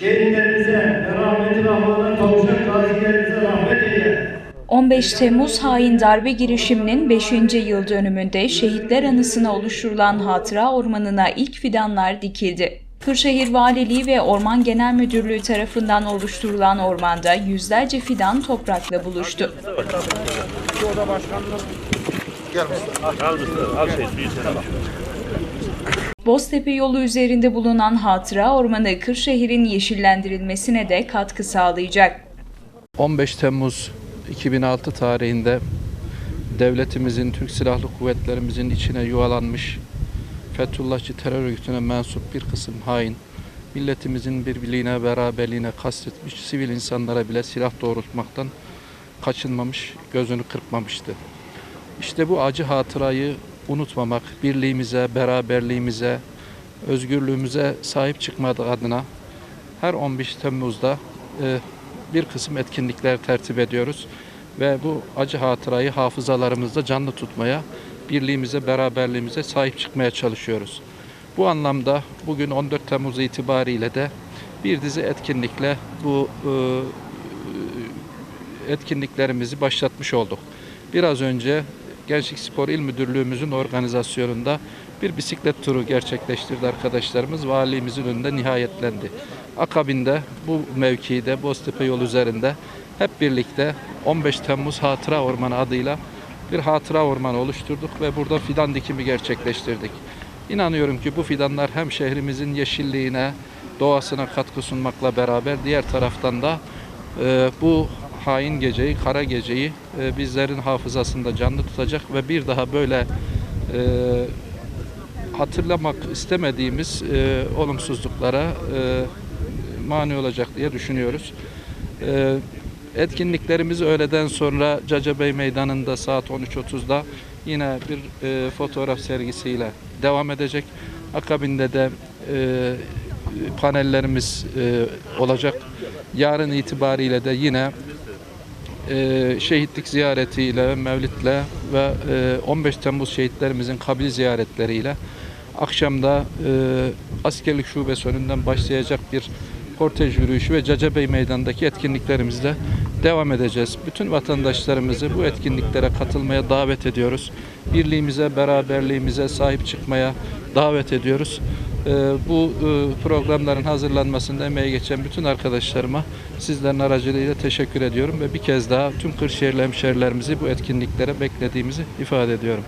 Şehitlerimize ve rahmeti rahmana kavuşan gazilerimize rahmet eyle. 15 Temmuz hain darbe girişiminin 5. yıl dönümünde şehitler anısına oluşturulan hatıra ormanına ilk fidanlar dikildi. Kırşehir Valiliği ve Orman Genel Müdürlüğü tarafından oluşturulan ormanda yüzlerce fidan toprakla buluştu. Boztepe yolu üzerinde bulunan hatıra ormanı Kırşehir'in yeşillendirilmesine de katkı sağlayacak. 15 Temmuz 2006 tarihinde devletimizin, Türk Silahlı Kuvvetlerimizin içine yuvalanmış Fethullahçı terör örgütüne mensup bir kısım hain, milletimizin birbirliğine, beraberliğine kastetmiş, sivil insanlara bile silah doğrultmaktan kaçınmamış, gözünü kırpmamıştı. İşte bu acı hatırayı unutmamak, birliğimize, beraberliğimize, özgürlüğümüze sahip çıkmak adına her 15 Temmuz'da e, bir kısım etkinlikler tertip ediyoruz ve bu acı hatırayı hafızalarımızda canlı tutmaya, birliğimize, beraberliğimize sahip çıkmaya çalışıyoruz. Bu anlamda bugün 14 Temmuz itibariyle de bir dizi etkinlikle bu e, etkinliklerimizi başlatmış olduk. Biraz önce Gençlik Spor İl Müdürlüğümüzün organizasyonunda bir bisiklet turu gerçekleştirdi arkadaşlarımız. Valimizin önünde nihayetlendi. Akabinde bu mevkide Boztepe yolu üzerinde hep birlikte 15 Temmuz Hatıra Ormanı adıyla bir hatıra ormanı oluşturduk ve burada fidan dikimi gerçekleştirdik. İnanıyorum ki bu fidanlar hem şehrimizin yeşilliğine, doğasına katkı sunmakla beraber diğer taraftan da e, bu hain geceyi, kara geceyi e, bizlerin hafızasında canlı tutacak ve bir daha böyle e, hatırlamak istemediğimiz e, olumsuzluklara e, mani olacak diye düşünüyoruz. E, etkinliklerimiz öğleden sonra Cacabey Meydanı'nda saat 13.30'da yine bir e, fotoğraf sergisiyle devam edecek. Akabinde de e, panellerimiz e, olacak. Yarın itibariyle de yine e, şehitlik ziyaretiyle, mevlitle ve e, 15 Temmuz şehitlerimizin kabir ziyaretleriyle akşamda e, askerlik şubesi önünden başlayacak bir kortej yürüyüşü ve Cacabey Meydanı'ndaki etkinliklerimizle devam edeceğiz. Bütün vatandaşlarımızı bu etkinliklere katılmaya davet ediyoruz. Birliğimize, beraberliğimize sahip çıkmaya davet ediyoruz. Ee, Bu e, programların hazırlanmasında emeği geçen bütün arkadaşlarıma sizlerin aracılığıyla teşekkür ediyorum ve bir kez daha tüm Kırşehirli hemşehrilerimizi bu etkinliklere beklediğimizi ifade ediyorum.